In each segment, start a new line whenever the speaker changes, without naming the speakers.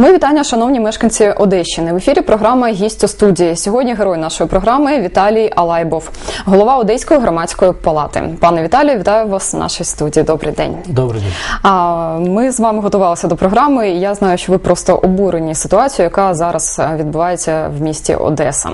Ми вітання, шановні мешканці Одещини. В ефірі програма Гість у студії. Сьогодні герой нашої програми Віталій Алайбов, голова Одеської громадської палати. Пане Віталію, вітаю вас в нашій студії. Добрий день.
Добрий день.
А ми з вами готувалися до програми. і Я знаю, що ви просто обурені ситуацією, яка зараз відбувається в місті Одеса.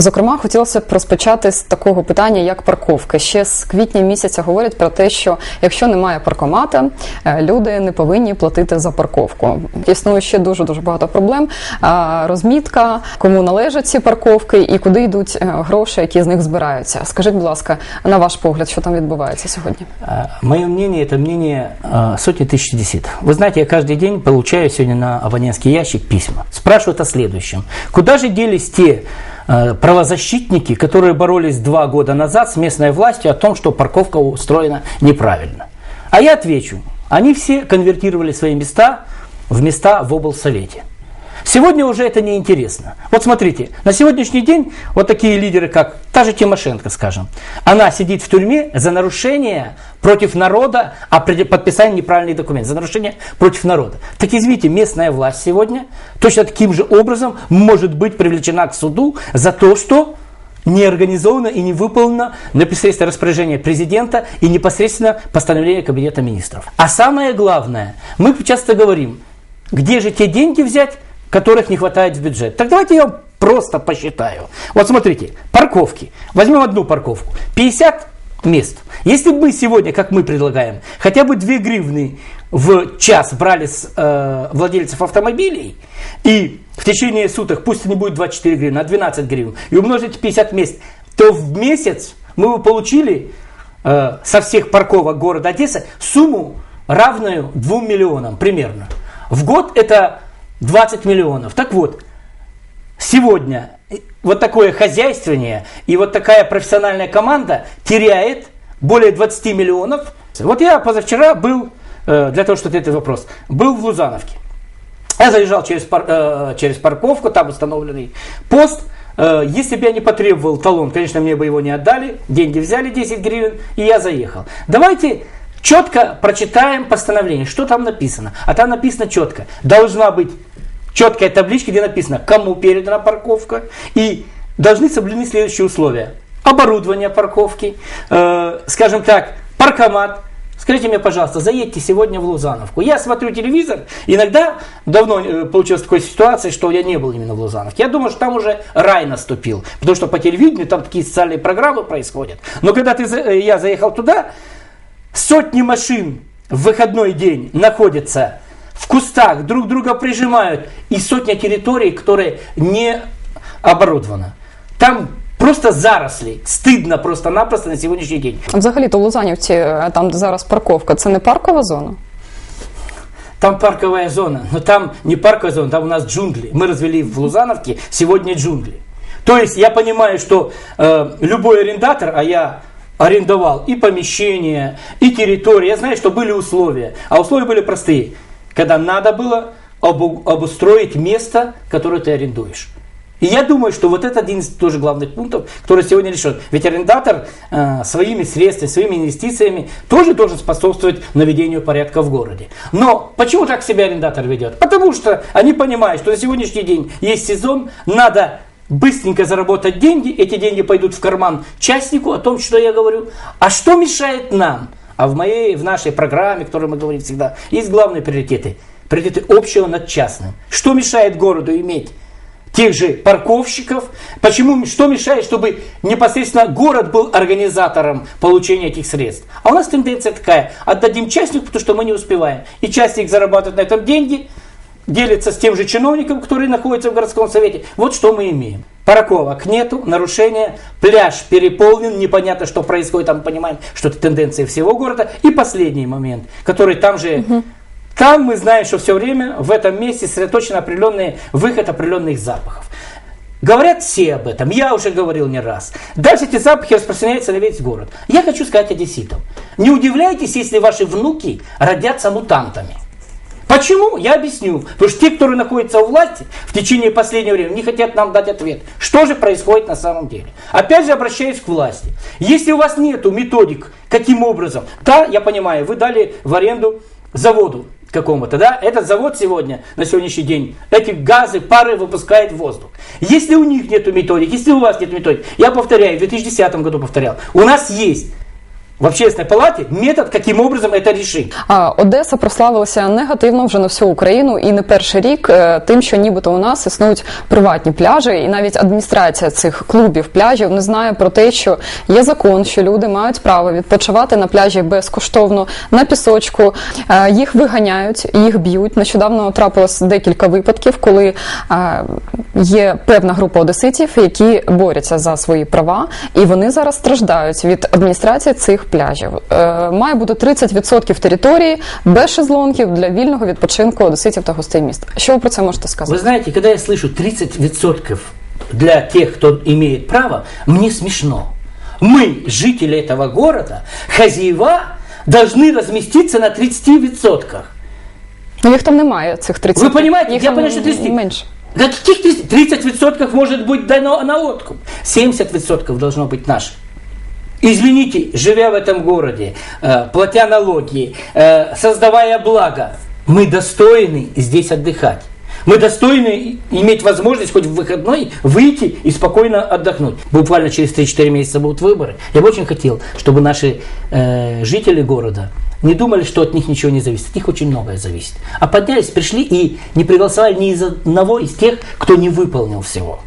Зокрема, хотілося б розпочати з такого питання, як парковки. Ще з квітня місяця говорять про те, що якщо немає паркомата, е, люди не повинні платити за парковку. Існує ще дуже дуже багато проблем. А, Розмітка, кому належать ці парковки і куди йдуть е, гроші, які з них збираються. Скажіть, будь ласка, на ваш погляд, що там відбувається сьогодні?
А, Мое мнение – это мнение а, сотни тысяч визитов. Вы знаете, я каждый день получаю сегодня на абонентский ящик письма. Спрашивают о следующем. Куда же делись те э, правозащитники, которые боролись два года назад с местной властью о том, что парковка устроена неправильно? А я отвечу. Они все конвертировали свои места в места в облсовете. Сегодня уже это не интересно. Вот смотрите, на сегодняшний день вот такие лидеры, как та же Тимошенко, скажем, она сидит в тюрьме за нарушение против народа, а подписание неправильных документов, за нарушение против народа. Так извините, местная власть сегодня точно таким же образом может быть привлечена к суду за то, что не организовано и не выполнено непосредственно распоряжение президента и непосредственно постановление Кабинета министров. А самое главное, мы часто говорим, где же те деньги взять, которых не хватает в бюджет. Так давайте я просто посчитаю. Вот смотрите, парковки. Возьмем одну парковку. 50 мест. Если бы мы сегодня, как мы предлагаем, хотя бы 2 гривны в час брали с э, владельцев автомобилей, и в течение суток, пусть не будет 24 гривны, а 12 гривен, и умножить 50 мест, то в месяц мы бы получили э, со всех парковок города Одесса сумму равную 2 миллионам примерно. В год это 20 миллионов. Так вот, сегодня вот такое хозяйствование и вот такая профессиональная команда теряет более 20 миллионов. Вот я позавчера был, э, для того, чтобы ответить вопрос, был в Лузановке. Я заезжал через, пар, э, через парковку, там установленный пост. Э, если бы я не потребовал талон, конечно, мне бы его не отдали. Деньги взяли 10 гривен, и я заехал. Давайте четко прочитаем постановление, что там написано. А там написано четко. Должна быть четкая табличка, где написано, кому передана парковка. И должны соблюдены следующие условия. Оборудование парковки, э, скажем так, паркомат. Скажите мне, пожалуйста, заедьте сегодня в Лузановку. Я смотрю телевизор, иногда давно э, получилась такая ситуация, что я не был именно в Лузановке. Я думаю, что там уже рай наступил, потому что по телевидению там такие социальные программы происходят. Но когда ты, э, я заехал туда, сотни машин в выходной день находятся в кустах, друг друга прижимают, и сотня территорий, которые не оборудованы. Там просто заросли. Стидно просто-напросто на сьогоднішній день.
Взагалі, то в Лузанівці, е, там де зараз парковка, це не паркова зона?
Там парковая зона, но там не парковая зона, там у нас джунгли. Мы развели в Лузановке сегодня джунгли. То есть я понимаю, что э, любой арендатор, а я арендовал и помещение, и территорию, я знаю, что были условия. А условия были простые. Когда надо было обу- обустроить место, которое ты арендуешь. И я думаю, что вот это один из тоже главных пунктов, который сегодня решен. Ведь арендатор э, своими средствами, своими инвестициями тоже должен способствовать наведению порядка в городе. Но почему так себя арендатор ведет? Потому что они понимают, что на сегодняшний день есть сезон, надо быстренько заработать деньги, эти деньги пойдут в карман частнику, о том, что я говорю. А что мешает нам? А в моей, в нашей программе, которой мы говорим всегда, есть главные приоритеты. Приоритеты общего над частным. Что мешает городу иметь тех же парковщиков. Почему, что мешает, чтобы непосредственно город был организатором получения этих средств? А у нас тенденция такая, отдадим частнику, потому что мы не успеваем. И частник зарабатывает на этом деньги, делится с тем же чиновником, который находится в городском совете. Вот что мы имеем. Парковок нету, нарушения, пляж переполнен, непонятно, что происходит, там понимаем, что это тенденция всего города. И последний момент, который там же там мы знаем, что все время в этом месте сосредоточен определенный выход определенных запахов. Говорят все об этом, я уже говорил не раз. Дальше эти запахи распространяются на весь город. Я хочу сказать одесситам. Не удивляйтесь, если ваши внуки родятся мутантами. Почему? Я объясню. Потому что те, которые находятся у власти в течение последнего времени, не хотят нам дать ответ. Что же происходит на самом деле? Опять же обращаюсь к власти. Если у вас нету методик, каким образом, да, я понимаю, вы дали в аренду заводу какому-то, да, этот завод сегодня, на сегодняшний день, эти газы, пары выпускает в воздух. Если у них нет методик, если у вас нет методик, я повторяю, в 2010 году повторял, у нас есть в общественной палате метод, каким образом это решить.
А Одеса прославилася негативно вже на всю Україну і не перший рік е, тим, що нібито у нас існують приватні пляжі, і навіть адміністрація цих клубів пляжів не знає про те, що є закон, що люди мають право відпочивати на пляжі безкоштовно на пісочку. Е, Їх виганяють, їх б'ють. Нещодавно трапилось декілька випадків, коли е, є певна група одеситів, які борються за свої права, і вони зараз страждають від адміністрації цих пляжів. Е, Має бути 30% території без шезлонгів для вільного відпочинку одеситів та гостей міста. Що ви про це можете
Вы
сказати?
знаете, когда я слышу 30% для тех, кто имеет право, мне смешно. Мы, жители этого города, хозяева, должны разместиться на 30%.
Ну їх там немає цих 30%.
Ви понімаєте?
Їх
Я
там
понимаю, що 30.
менше.
Каких 30? 30% может быть дано на откуп. 70% должно быть наших. Извините, живя в этом городе, э, платя налоги, э, создавая благо, мы достойны здесь отдыхать. Мы достойны иметь возможность хоть в выходной выйти и спокойно отдохнуть. Буквально через 3-4 месяца будут выборы. Я бы очень хотел, чтобы наши э, жители города не думали, что от них ничего не зависит. От них очень многое зависит. А поднялись, пришли и не проголосовали ни из одного из тех, кто не выполнил всего.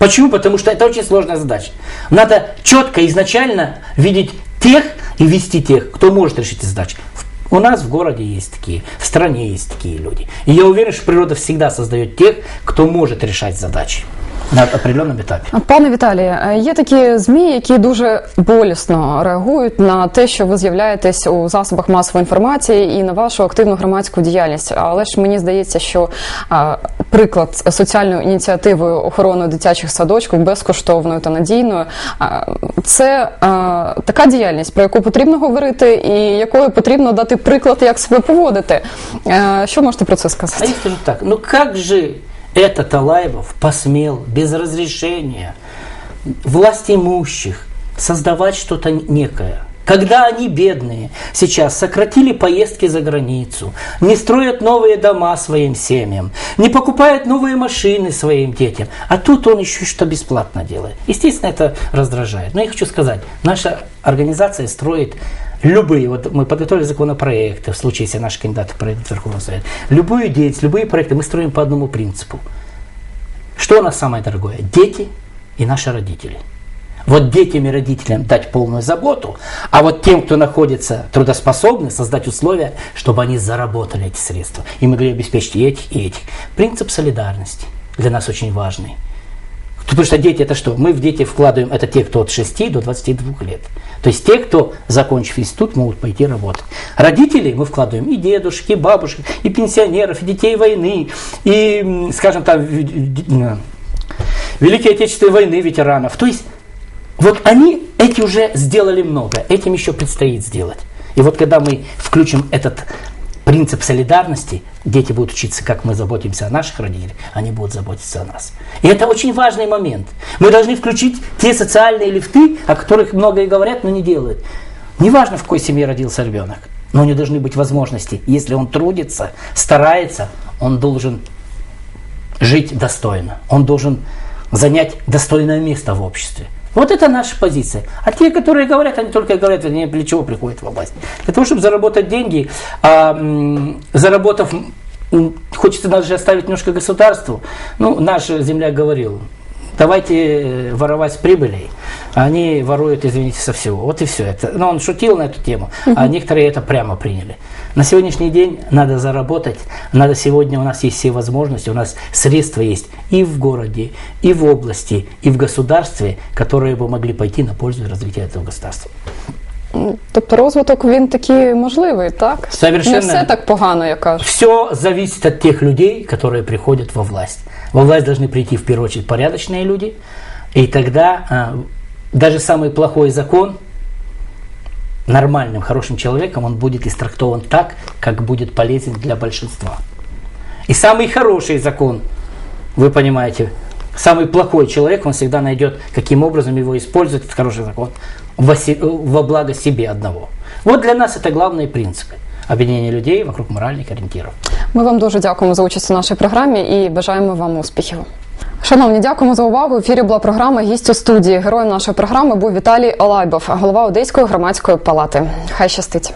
Почему? Потому что это очень сложная задача. Надо четко изначально видеть тех и вести тех, кто может решить эти задачи. У нас в городе есть такие, в стране есть такие люди. И я уверен, что природа всегда создает тех, кто может решать задачи на определенном етапі.
Пане Віталію, е, є такі змі, які дуже болісно реагують на те, що ви з'являєтесь у засобах масової інформації і на вашу активну громадську діяльність. Але ж мені здається, що а, приклад соціальної ініціативи охорони дитячих садочків безкоштовною та надійною а, це а, така діяльність, про яку потрібно говорити, і якою потрібно дати приклад, як себе поводити. Е, Що можете про це
А
сказати?
я скажу так, ну как же этот Алаевов посмел без разрешения власть имущих создавать что-то некое? Когда они бедные сейчас сократили поездки за границу, не строят новые дома своим семьям, не покупают новые машины своим детям, а тут он еще что бесплатно делает. Естественно, это раздражает. Но я хочу сказать, наша организация строит любые, вот мы подготовили законопроекты, в случае, если наши кандидаты пройдут в Верховный Совет, любую деятельность, любые проекты мы строим по одному принципу. Что у нас самое дорогое? Дети и наши родители. Вот детям и родителям дать полную заботу, а вот тем, кто находится трудоспособный, создать условия, чтобы они заработали эти средства. И могли обеспечить и этих, и этих. Принцип солидарности для нас очень важный. Потому что дети это что? Мы в дети вкладываем, это те, кто от 6 до 22 лет. То есть те, кто, закончив институт, могут пойти работать. Родителей мы вкладываем и дедушек, и бабушек, и пенсионеров, и детей войны, и, скажем так, в- в- Великой Отечественной войны ветеранов. То есть вот они, эти уже сделали много, этим еще предстоит сделать. И вот когда мы включим этот принцип солидарности, дети будут учиться, как мы заботимся о наших родителях, они будут заботиться о нас. И это очень важный момент. Мы должны включить те социальные лифты, о которых много и говорят, но не делают. Неважно, в какой семье родился ребенок, но у него должны быть возможности. Если он трудится, старается, он должен жить достойно. Он должен занять достойное место в обществе. Вот это наша позиция. А те, которые говорят, они только говорят, они для чего приходят в власть. Для того, чтобы заработать деньги, а заработав, хочется даже оставить немножко государству. Ну, наш земляк говорил, давайте воровать с прибылей. Они воруют, извините, со всего. Вот и все. Это, ну, он шутил на эту тему, а некоторые это прямо приняли. На сегодняшний день надо заработать, надо сегодня у нас есть все возможности, у нас средства есть и в городе, и в области, и в государстве, которые бы могли пойти на пользу развития этого государства.
Тобто розвиток він такий можливий, так?
Совершенно.
Не все так погано, як кажуть.
Все зависит от тех людей, которые приходят во власть. Во власть должны прийти в первую очередь порядочные люди, и тогда а, даже самый плохой закон нормальным, хорошим человеком, он будет истрактован так, как будет полезен для большинства. И самый хороший закон, вы понимаете, самый плохой человек, он всегда найдет, каким образом его использовать, этот хороший закон, во, се- во благо себе одного. Вот для нас это главные принципы. объединение людей вокруг моральных ориентиров.
Ми вам дуже дякуємо за участь у нашій програмі і бажаємо вам успіхів. Шановні, дякуємо за увагу. В ефірі була програма Гість у студії. Героєм нашої програми був Віталій Олайбов, голова Одеської громадської палати. Хай щастить.